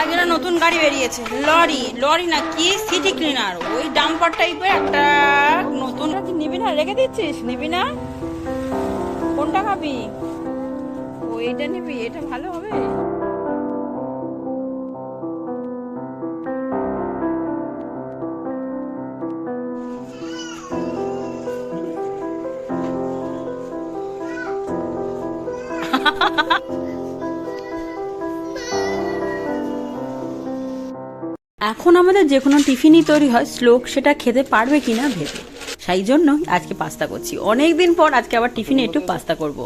আজকে নতুন গাড়ি বেরিয়েছে, লরি। লরি না, কি সিটি ক্লিনার ওই ডাম্পার টাইপের একটা নতুন নিবি না রেখে দিচ্ছিস? নিবি না কোনটা খাবি? ও এইটা নিবি, এটা ভালো হবে। এখন আমাদের যে কোনো টিফিনই তৈরি হয়, শ্লোক সেটা খেতে পারবে কিনা ভেবে। সেই জন্য আজকে পাস্তা করছি। অনেক দিন পর আজকে আবার টিফিনে একটু পাস্তা করব।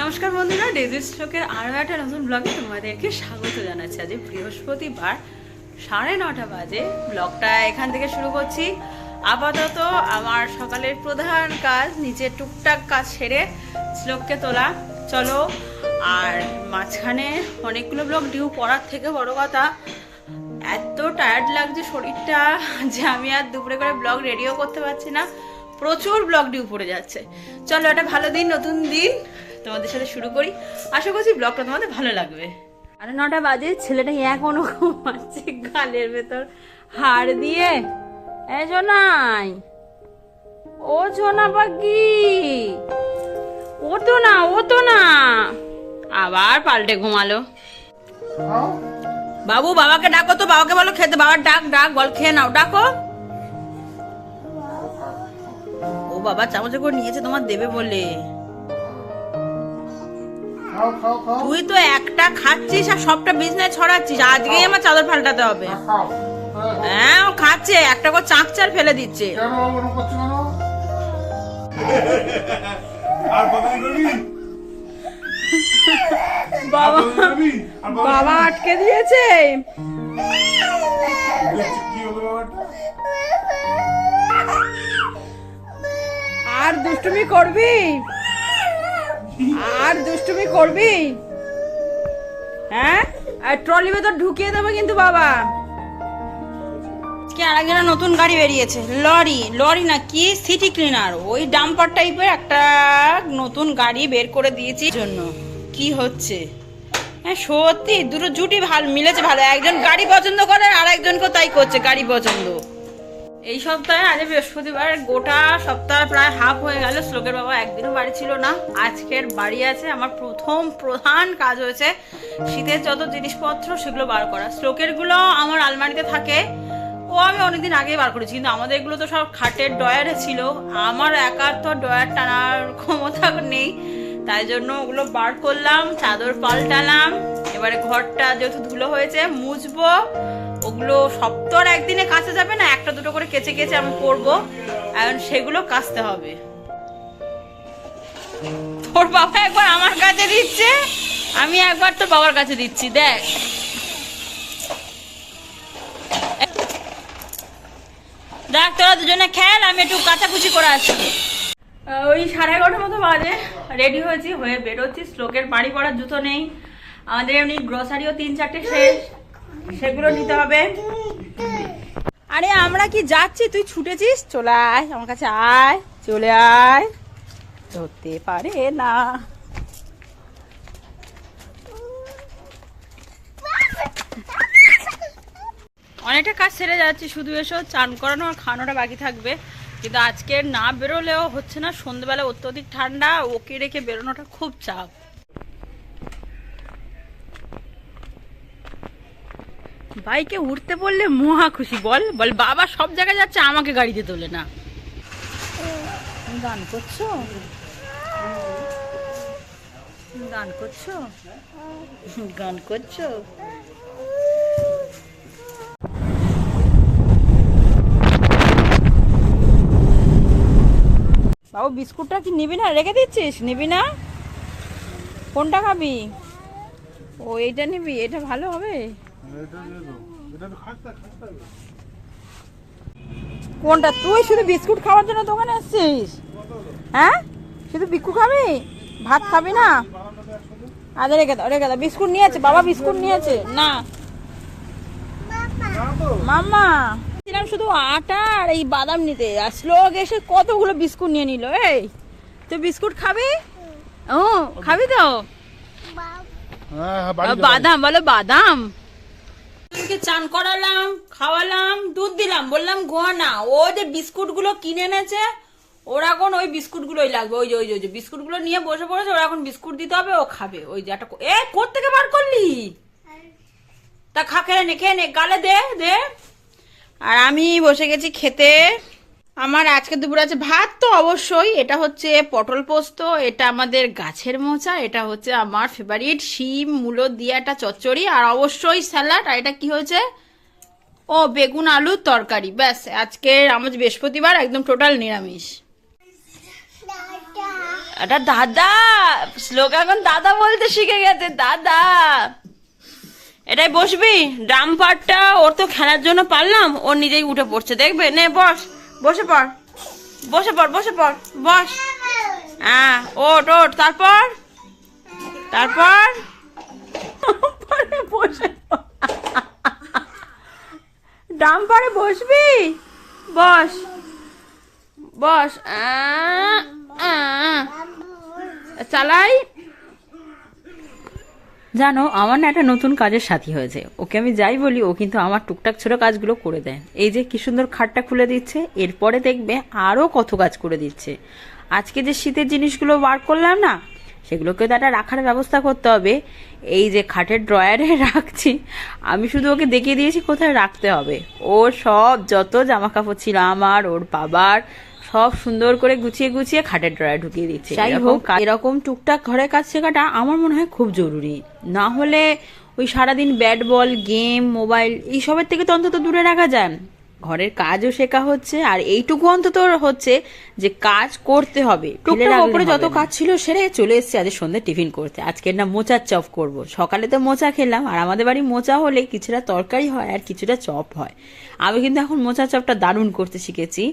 নমস্কার বন্ধুরা ডেজি শ্লোকের আরও একটা নতুন ব্লগে তোমাদেরকে স্বাগত জানাচ্ছি। আজ বৃহস্পতিবার, সাড়ে নটা বাজে। ব্লগটা এখান থেকে শুরু করছি। আপাতত আমার সকালের প্রধান কাজ নিচে টুকটাক কাজ সেরে শ্লোককে তোলা। চলো, আর মাঝখানে অনেকগুলো ব্লগ ডিউ পড়ার থেকে বড় কথা, এত টায়ার্ড লাগছে শরীরটা যে আমি আর দুপুরে করে ব্লগ রেডিও করতে পারছি না, প্রচুর ব্লগ ডিউ পড়ে যাচ্ছে। চলো, একটা ভালো দিন, নতুন দিন তোমাদের সাথে শুরু করি। আশা করছি ব্লগটা তোমাদের ভালো লাগবে। আরে, নটা বাজে, ছেলেটা এখনও ঘুমাচ্ছে গালের ভেতর। হাড় দিয়ে। এ, জোনাই। ও জোনা পাখি ও তো না ও তো না। আবার পাল্টে ঘুমালো। বাবু বাবাকে ডাকো তো বাবাকে বলো খেতে। বাবার ডাক ডাক বল খেয়ে নাও ডাকো। ও বাবা চামচে করে নিয়েছে তোমার দেবে বলে। খাও খাও খাও। তুই তো একটা খাচ্ছিস আর সবটা বিজনেস ছড়াচ্ছিস। আজকেই আমার চাদর পাল্টাতে হবে। হ্যাঁ। হ্যাঁ ও খাচ্ছে একটা করে চাঁকচার ফেলে দিচ্ছে। বাবা বাবা আটকে দিয়েছে। আর দুষ্টুমি করবি? আর দুষ্টুমি করবি? হ্যাঁ? আর ট্রলি ভেতর ঢুকিয়ে দেবো কিন্তু বাবা। আজকে আর নতুন গাড়ি বেরিয়েছে। লরি। লরি না, কি সিটি ক্লিনার ওই ডাম্পার টাইপের একটা নতুন গাড়ি বের করে দিয়েছি। জন্য। কি হচ্ছে? হ্যাঁ সত্যি, দুটো জুটি ভালো, মিলেছে ভালো। একজন গাড়ি পছন্দ করে আর একজনকে তাই করছে, গাড়ি পছন্দ। এই সপ্তাহে, আজ বৃহস্পতিবার, গোটা সপ্তাহ প্রায় হাফ হয়ে গেল। শ্লোকের বাবা একদিনও বাড়ি ছিল না। আজকের বাড়ি আছে, আমার প্রথম, প্রধান কাজ হয়েছে শীতের যত জিনিসপত্র সেগুলো বার করা। শ্লোকেরগুলো আমার আলমারিতে থাকে। ও আমি অনেকদিন আগে বার করেছি, কিন্তু আমাদের এগুলো তো সব খাটের ডয়ারে ছিল। আমার একার তো ডয়ার টানার ক্ষমতা নেই, তাই জন্য ওগুলো বার করলাম, চাদর পাল্টালাম, এবারে ঘরটা যেহেতু ধুলো হয়েছে, মুছবো। ওগুলো সব তো আর একদিনে কাচা যাবে না, একটা দুটো করে কেচে কেচে আমি করব, এখন সেগুলো কাচতে হবে। তোর বাবা একবার আমার কাছে দিচ্ছে, আমি একবার তোর বাবার কাছে দিচ্ছি, দেখ। দেখ তোরা দুজনে খেল আমি একটু কাচাকুচি করে আসি ওই সাড়ে এগারোটার মতো বাজে। রেডি হয়েছি হয়ে বেরোচ্ছি। শ্লোকের বাড়ি পড়ার জুতো নেই। আমাদের এমনি গ্রোসারিও তিন চারটে শেষ। সেগুলো নিতে হবে। আরে আমরা কি যাচ্ছি? তুই ছুটেছিস? চলে আয় আমার কাছে আয় চলে আয়। ধরতে পারে না। অনেকটা কাজ সেরে যাচ্ছে, শুধু এসো, চান করানো আর খাওয়ানোটা বাকি থাকবে। কিন্তু আজকে না বেরোলেও হচ্ছে না, সন্ধ্যেবেলা অত্যধিক ঠান্ডা, ওকে রেখে বেরোনোটা খুব চাপ। বাইকে উঠতে বললে মহা খুশি, বল বল, বাবা সব জায়গায় যাচ্ছে, আমাকে গাড়িতে তোলে না। গান করছ? গান করছ? গান করছ? বাবু বিস্কুটটা কি নিবি না? রেখে দিচ্ছিস? নিবি না? কোনটা খাবি? ও এইটা নিবি এটা ভালো হবে। কোনটা? তুই শুধু বিস্কুট খাওয়ার জন্য দোকানে আসছিস? হ্যাঁ? শুধু বিস্কুট খাবি? ভাত খাবি না? আচ্ছা রেখে দাও রেখে দাও। বিস্কুট নিয়েছে বাবা বিস্কুট নিয়েছে না। মাম্মা। ছিলাম শুধু আটা আর এই বাদাম নিতে। আর এসে কতগুলো বিস্কুট নিয়ে নিল এই। তুই বিস্কুট খাবি? ও খাবি তো? হ্যাঁ বাদাম বলো বাদাম। চান করালাম খাওয়ালাম দুধ দিলাম বললাম গোয়া না। ও যে বিস্কুটগুলো কিনে এনেছে ওর এখন ওই বিস্কুট গুলোই লাগবে। ওই যে ওই যে ওই যে বিস্কুটগুলো নিয়ে বসে পড়েছে ওরা এখন বিস্কুট দিতে হবে ও খাবে। ওই যে একটা এ কোত্থেকে বার করলি? তা খা খেয়ে নে খেয়ে নে গালে দে দে। আর আমি বসে গেছি খেতে। আমার আজকে দুপুর আছে ভাত তো অবশ্যই এটা হচ্ছে পটল পোস্ত এটা আমাদের গাছের মোচা এটা হচ্ছে আমার ফেভারিট শিম মূলো দিয়ে একটা চচ্চড়ি আর অবশ্যই স্যালাড আর এটা কি হয়েছে? ও বেগুন আলুর তরকারি ব্যাস আজকে আমার বৃহস্পতিবার একদম টোটাল নিরামিষ। এটা দাদা এখন দাদা বলতে শিখে গেছে দাদা। এটাই বসবি? ড্রাম পার্টটা ওর তো খেলার জন্য পারলাম, ও নিজেই উঠে পড়ছে, দেখবে? নে, বস, বসে পড় বসে পড় বসে পড়, বস। হ্যাঁ ওট ওট তারপর? তারপর? বসে ডাম পারে বসবি? বস বস। চালাই। জানো, আমার না একটা নতুন কাজের সাথী হয়েছে। ওকে আমি যাই বলি, ও কিন্তু আমার টুকটাক ছোট কাজগুলো করে দেয়। এই যে কি সুন্দর খাটটা খুলে দিচ্ছে, এরপরে দেখবে আরও কত কাজ করে দিচ্ছে। আজকে যে শীতের জিনিসগুলো বার করলাম না, সেগুলোকে তো একটা রাখার ব্যবস্থা করতে হবে। এই যে খাটের ড্রয়ারে রাখছি, আমি শুধু ওকে দেখিয়ে দিয়েছি কোথায় রাখতে হবে। ওর সব যত জামা কাপড় ছিল আমার, ওর বাবার সব সুন্দর করে গুছিয়ে গুছিয়ে খাটের ড্রয়ার ঢুকিয়ে দিচ্ছে। যাই হোক এরকম টুকটাক ঘরের কাজ শেখাটা আমার মনে হয় খুব জরুরি। না হলে ওই সারাদিন ব্যাট বল গেম মোবাইল এইসবের থেকে তো অন্তত দূরে রাখা যায়। ঘরের কাজও শেখা হচ্ছে আর এইটুকু অন্তত হচ্ছে যে কাজ করতে হবে। টুকটাক ওপরে যত কাজ ছিল সেরে চলে এসেছে আজ সন্ধ্যে টিফিন করতে। আজকের না মোচার চপ করব। সকালে তো মোচা খেলাম আর আমাদের বাড়ি মোচা হলে কিছুটা তরকারি হয় আর কিছুটা চপ হয়। আমি কিন্তু এখন মোচা চপটা দারুণ করতে শিখেছি।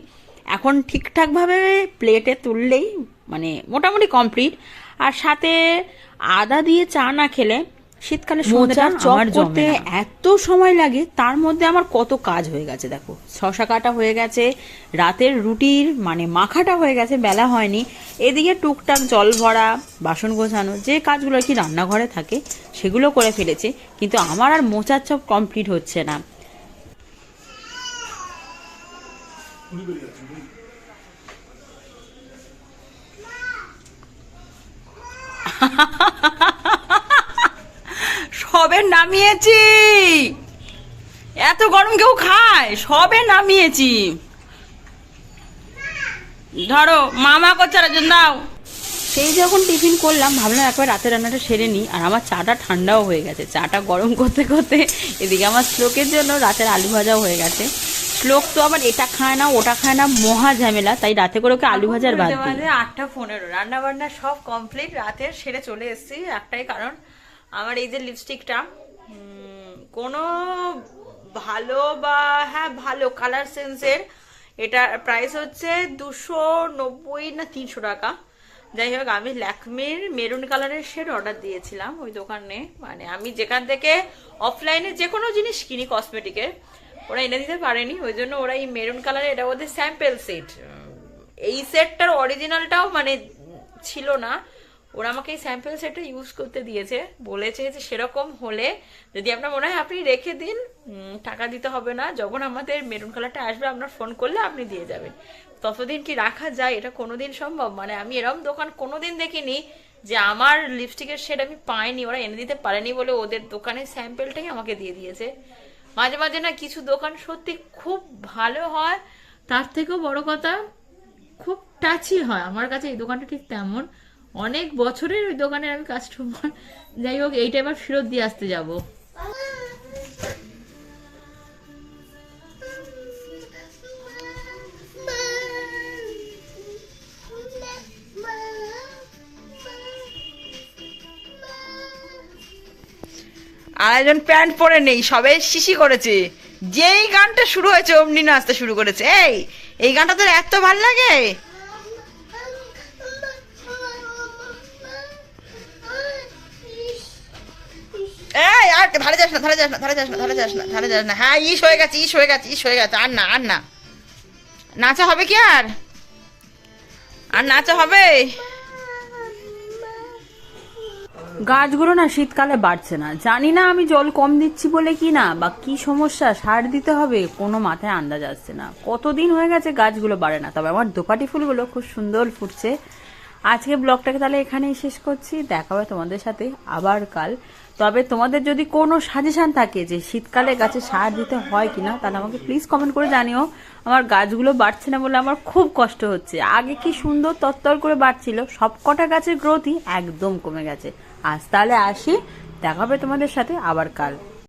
এখন ঠিকঠাকভাবে প্লেটে তুললেই মানে মোটামুটি কমপ্লিট আর সাথে আদা দিয়ে চা না খেলে শীতকালে মোচার চপ করতে এত সময় লাগে তার মধ্যে আমার কত কাজ হয়ে গেছে দেখো। শশা কাটা হয়ে গেছে রাতের রুটির মানে মাখাটা হয়ে গেছে বেলা হয়নি। এদিকে টুকটাক জল ভরা বাসন গোছানো যে কাজগুলো আর কি রান্নাঘরে থাকে সেগুলো করে ফেলেছে। কিন্তু আমার আর মোচার চপ কমপ্লিট হচ্ছে না। সবে নামিয়েছি। এত গরম কেউ খায়? সবে নামিয়েছি। ধরো, মামা করছে দাও। সেই যখন টিফিন করলাম, ভাবলাম একবার রাতের রান্নাটা সেরে নিই, আর আমার চাটা ঠান্ডাও হয়ে গেছে। চাটা গরম করতে করতে এদিকে আমার শ্লোকের জন্য রাতের আলু ভাজাও হয়ে গেছে। শ্লোক তো আবার এটা খায় না, ওটা খায় না, মহা ঝামেলা। তাই রাতে করে ওকে আলু ভাজার বাদ আটটা পনেরো রান্না বান্না সব কমপ্লিট রাতের সেরে চলে এসেছি, একটাই কারণ আমার এই যে লিপস্টিকটা কোনো ভালো বা হ্যাঁ ভালো কালার সেন্সের এটা প্রাইস হচ্ছে দুশো নব্বই না তিনশো টাকা। যাই হোক, আমি ল্যাকমির মেরুন কালারের শেড অর্ডার দিয়েছিলাম ওই দোকানে। মানে আমি যেখান থেকে অফলাইনে যে কোনো জিনিস কিনি কসমেটিকের ওরা এনে দিতে পারেনি, ওই জন্য ওরা এই মেরুন কালারের এটা ওদের স্যাম্পেল সেট এই সেটটার অরিজিনালটাও মানে ছিল না, ওরা আমাকে এই স্যাম্পেল সেটটা ইউজ করতে দিয়েছে, বলেছে যে সেরকম হলে যদি আপনার মনে হয় আপনি রেখে দিন টাকা দিতে হবে না, যখন আমাদের মেরুন কালারটা আসবে, আপনার ফোন করলে আপনি দিয়ে যাবেন। ততদিন কি রাখা যায়, এটা কোনোদিন সম্ভব? মানে আমি এরকম দোকান কোনোদিন দেখিনি যে আমার লিপস্টিকের শেড আমি পাইনি, ওরা এনে দিতে পারেনি বলে ওদের দোকানের স্যাম্পেলটাই আমাকে দিয়ে দিয়েছে। মাঝে মাঝে না কিছু দোকান সত্যি খুব ভালো হয়, তার থেকেও বড় কথা খুব টাচি হয়। আমার কাছে এই দোকানটা ঠিক তেমন। অনেক বছরের ওই দোকানের আমি কাস্টমার যাই হোক এইটা এবার ফেরত দিয়ে আসতে যাব। আর একজন প্যান্ট পরে নেই, সবে শিশি করেছে। যেই গানটা শুরু হয়েছে, অমনি নাচতে শুরু করেছে। এই এই গানটা তোর এত ভালো লাগে? এই, আর ধারে যাস না, ধারে যাস না, ধারে যাস না, ধারে যাস না, ধারে যাস না। হ্যাঁ ইস হয়ে গেছে, ইস হয়ে গেছে, ইস হয়ে গেছে। আর না আর না। নাচা হবে কি আর? আর নাচা হবে? গাছগুলো না শীতকালে বাড়ছে না। জানি না আমি জল কম দিচ্ছি বলে কি না, বা কি সমস্যা, সার দিতে হবে, কোনো মাথায় আন্দাজ আসছে না। কতদিন হয়ে গেছে গাছগুলো বাড়ে না, তবে আমার দোপাটি ফুলগুলো খুব সুন্দর ফুটছে। আজকে ব্লগটাকে তাহলে এখানেই শেষ করছি, দেখা হবে তোমাদের সাথে আবার কাল। তবে তোমাদের যদি কোনো সাজেশান থাকে যে শীতকালে গাছে সার দিতে হয় কিনা, তাহলে আমাকে প্লিজ কমেন্ট করে জানিও। আমার গাছগুলো বাড়ছে না বলে আমার খুব কষ্ট হচ্ছে। আগে কি সুন্দর তত্তর করে বাড়ছিল সব কটা গাছের গ্রোথই একদম কমে গেছে। আজ তাহলে আসি দেখাবে তোমাদের সাথে আবার কাল।